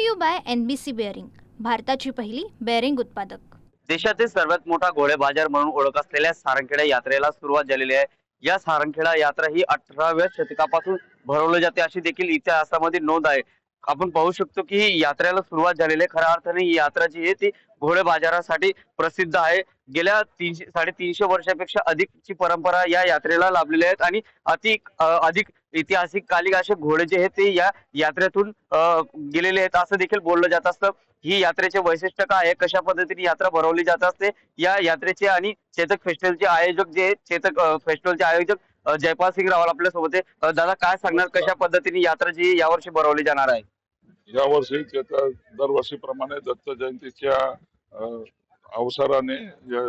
To you by NBC bearing भारताची पहिली bearing उत्पादक. देशातील सर्वात मोठा घोडे बाजार म्हणून ओळख असलेल्या सारंगखेडा यात्रेला सुरुवात झालेली आहे. या सारंगखेडा यात्रा ही अठराव्या शतकापासून भरवली जाते अशी देखील इतिहासामध्ये नोंद आहे. आपण पाहू शकतो की ही यात्रेला सुरुवात झालेली आहे. खऱ्या अर्थाने ही यात्रा जी आहे ती घोडे बाजारासाठी प्रसिद्ध आहे. गेल्या तीनशे साडेतीनशे वर्षापेक्षा अधिकची परंपरा या यात्रेला लाभलेली आहेत आणि अति अधिक ऐतिहासिक कालिक असे घोडे जे आहेत ते या यात्रेतून गेलेले आहेत. असं देखील बोललं जात असतं. ही यात्रेचे वैशिष्ट्य काय आहे? कशा पद्धतीने यात्रा भरवली जात असते? या यात्रेचे आणि चेतक फेस्टिवलचे आयोजक जे आहेत, चेतक फेस्टिवलचे आयोजक जयपाल सिंग रावल आपल्यासोबत आहे दादा काय सांगणार? कशा पद्धतीने यात्रा जी यावर्षी भरवली जाणार आहे? यावर्षी दरवर्षीप्रमाणे दत्त जयंतीच्या अवसराने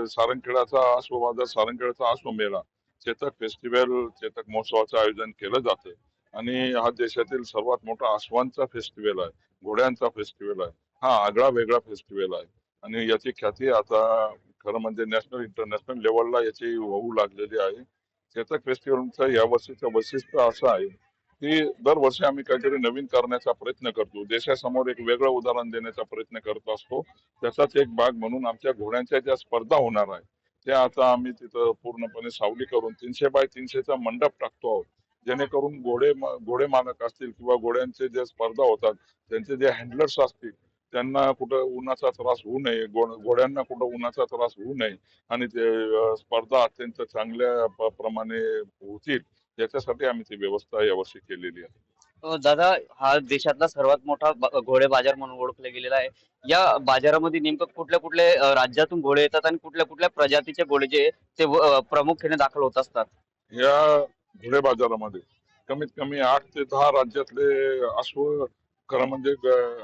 सारंगखेडाचा आश्वबाजार सारंगखेडाचा आश्वमेळा चेतक फेस्टिवल चेतक महोत्सवाचं आयोजन केलं जातं आणि हा देशातील सर्वात मोठा आश्वांचा फेस्टिवल आहे. घोड्यांचा फेस्टिवल आहे. हा आगळा वेगळा फेस्टिवल आहे. आणि याची ख्याती आता खरं म्हणजे नॅशनल इंटरनॅशनल लेवलला याची होऊ लागलेली आहे. चेतक फेस्टिवलचा या वर्षीचं वैशिष्ट्य असं आहे की दरवर्षी आम्ही काहीतरी नवीन करण्याचा प्रयत्न करतो. देशासमोर एक वेगळं उदाहरण देण्याचा प्रयत्न करत असतो. त्याचाच एक भाग म्हणून आमच्या घोड्यांच्या ज्या स्पर्धा होणार आहे त्या आता आम्ही तिथं पूर्णपणे सावली करून तीनशे बाय तीनशेचा मंडप टाकतो आहोत. जेणेकरून घोडे घोडे मालक असतील किंवा घोड्यांचे जे स्पर्धा होतात त्यांचे जे हँडलर्स असतील त्यांना कुठं उन्हाचा त्रास होऊ नये घोड- घोड्यांना कुठं उन्हाचा त्रास होऊ नये आणि ते स्पर्धा अत्यंत चांगल्या प्रमाणे होतील याच्यासाठी आम्ही ती व्यवस्था यावर्षी केलेली आहे. दादा हा देशातला सर्वात मोठा घोडे बाजार म्हणून ओळखला गेलेला आहे. या बाजारामध्ये नेमकं कुठल्या कुठल्या राज्यातून घोडे येतात आणि कुठल्या कुठल्या प्रजातीचे घोडे जे ते प्रामुख्याने दाखल होत असतात? या घोडे बाजारामध्ये कमीत कमी आठ ते दहा राज्यातले अश्व खरं म्हणजे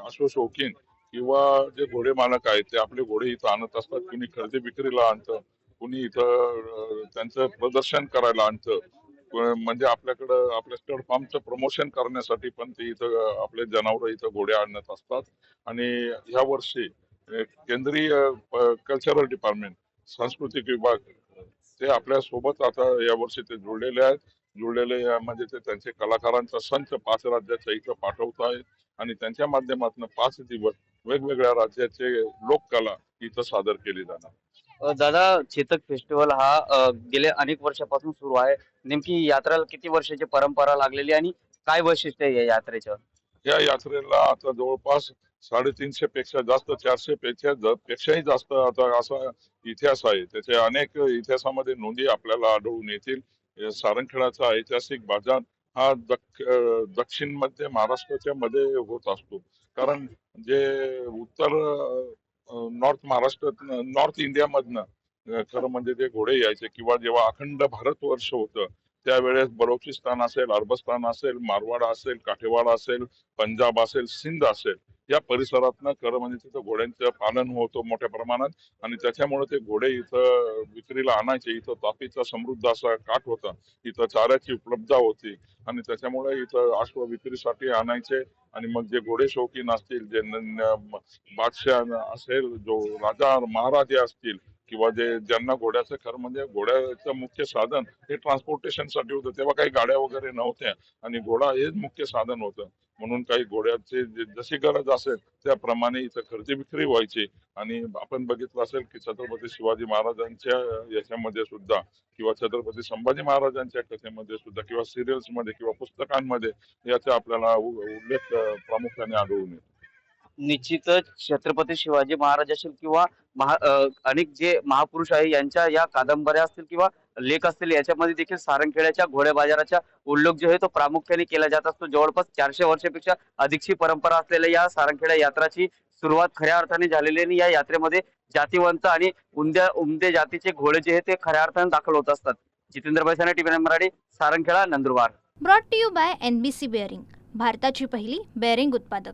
अश्व शौकीन किंवा जे घोडे मालक आहेत ते आपले घोडे इथं आणत असतात कुणी खरेदी विक्रीला आणतं कुणी इथं त्यांचं प्रदर्शन करायला आणतं. म्हणजे आपल्याकडं आपल्या स्टड फार्मचं प्रमोशन करण्यासाठी पण ते इथं आपले जनावर इथं घोडे आणत असतात. आणि ह्या वर्षी केंद्रीय कल्चरल डिपार्टमेंट सांस्कृतिक विभाग ते आपल्यासोबत आता यावर्षी ते जुळलेले आहेत. जुळलेले म्हणजे ते त्यांचे कलाकारांचा संच पाच राज्याच्या इथं पाठवत आहेत. आणि त्यांच्या माध्यमातून पाच दिवस वेगवेगळ्या राज्याचे लोककला इथं सादर केली जाणार. दादा चेतक फेस्टिवल हा अ, गेल्या अनेक वर्षापासून सुरू आहे. नेमकी यात्रेला किती वर्षाची परंपरा लागलेली आणि काय वैशिष्ट्य आहे या यात्रेचं? या यात्रेला आता जवळपास साडेतीनशे पेक्षा जास्त चारशे पेक्षा ज- पेक्षाही जास्त आता असा इतिहास आहे. त्याचे अनेक इतिहासामध्ये नोंदी आपल्याला आढळून येतील. हे सारंगखेडाचा ऐतिहासिक बाजार हा दक अं, दक्षिण मध्य महाराष्ट्राच्या मध्ये होत असतो. कारण जे उत्तर नॉर्थ महाराष्ट्र नॉर्थ इंडियामधनं अं, खरं म्हणजे जे घोडे यायचे किंवा जेव्हा अखंड भारत वर्ष होतं त्यावेळेस बलोचिस्तान असेल अरबस्तान असेल मारवाड असेल काठेवाड असेल पंजाब असेल सिंध असेल या परिसरातनं खरं म्हणजे तिथं घोड्यांचं पालन होतं मोठ्या प्रमाणात आणि त्याच्यामुळे ते घोडे इथं विक्रीला आणायचे इथं तापीचा समृद्ध असा काठ होता इथं चाऱ्याची उपलब्धता होती आणि त्याच्यामुळे इथं अश्व विक्रीसाठी आणायचे आणि मग जे घोडे शौकीन असतील जे न- बादशाह असेल जो राजा महाराजे असतील किंवा जे ज्यांना घोड्याचं खरं म्हणजे घोड्याचं मुख्य साधन हे ट्रान्सपोर्टेशनसाठी होतं. तेव्हा काही गाड्या वगैरे नव्हत्या आणि घोडा हेच मुख्य साधन होतं. म्हणून काही घोड्याचे जशी गरज असेल त्याप्रमाणे इथं खरेदी विक्री व्हायची. आणि आपण बघितलं असेल की छत्रपती शिवाजी महाराजांच्या याच्यामध्ये सुद्धा किंवा छत्रपती संभाजी महाराजांच्या कथेमध्ये सुद्धा किंवा सिरियल्समध्ये किंवा पुस्तकांमध्ये याचा आपल्याला उल्लेख प्रामुख्याने आढळून येतो. निश्चितच छत्रपती शिवाजी महाराज असतील किंवा महा अनेक जे महापुरुष आहे यांच्या या कादंबऱ्या असतील किंवा लेख असतील याच्यामध्ये देखील सारंगखेड्याच्या घोडे बाजाराचा उल्लेख जो आहे तो प्रामुख्याने केला जात असतो. जवळपास चारशे वर्षापेक्षा अधिकची परंपरा असलेल्या या सारंगखेडा यात्राची सुरुवात खऱ्या अर्थाने झालेली आणि या यात्रेमध्ये जातीवंत आणि उमद्या उमदे जातीचे घोडे जे आहे ते खऱ्या अर्थाने दाखल होत असतात. Jitendra Baisane TV Marathi Sarangkheda Nandurbar. Brought to you by NBC bearing भारताची पहिली बेअरिंग उत्पादक.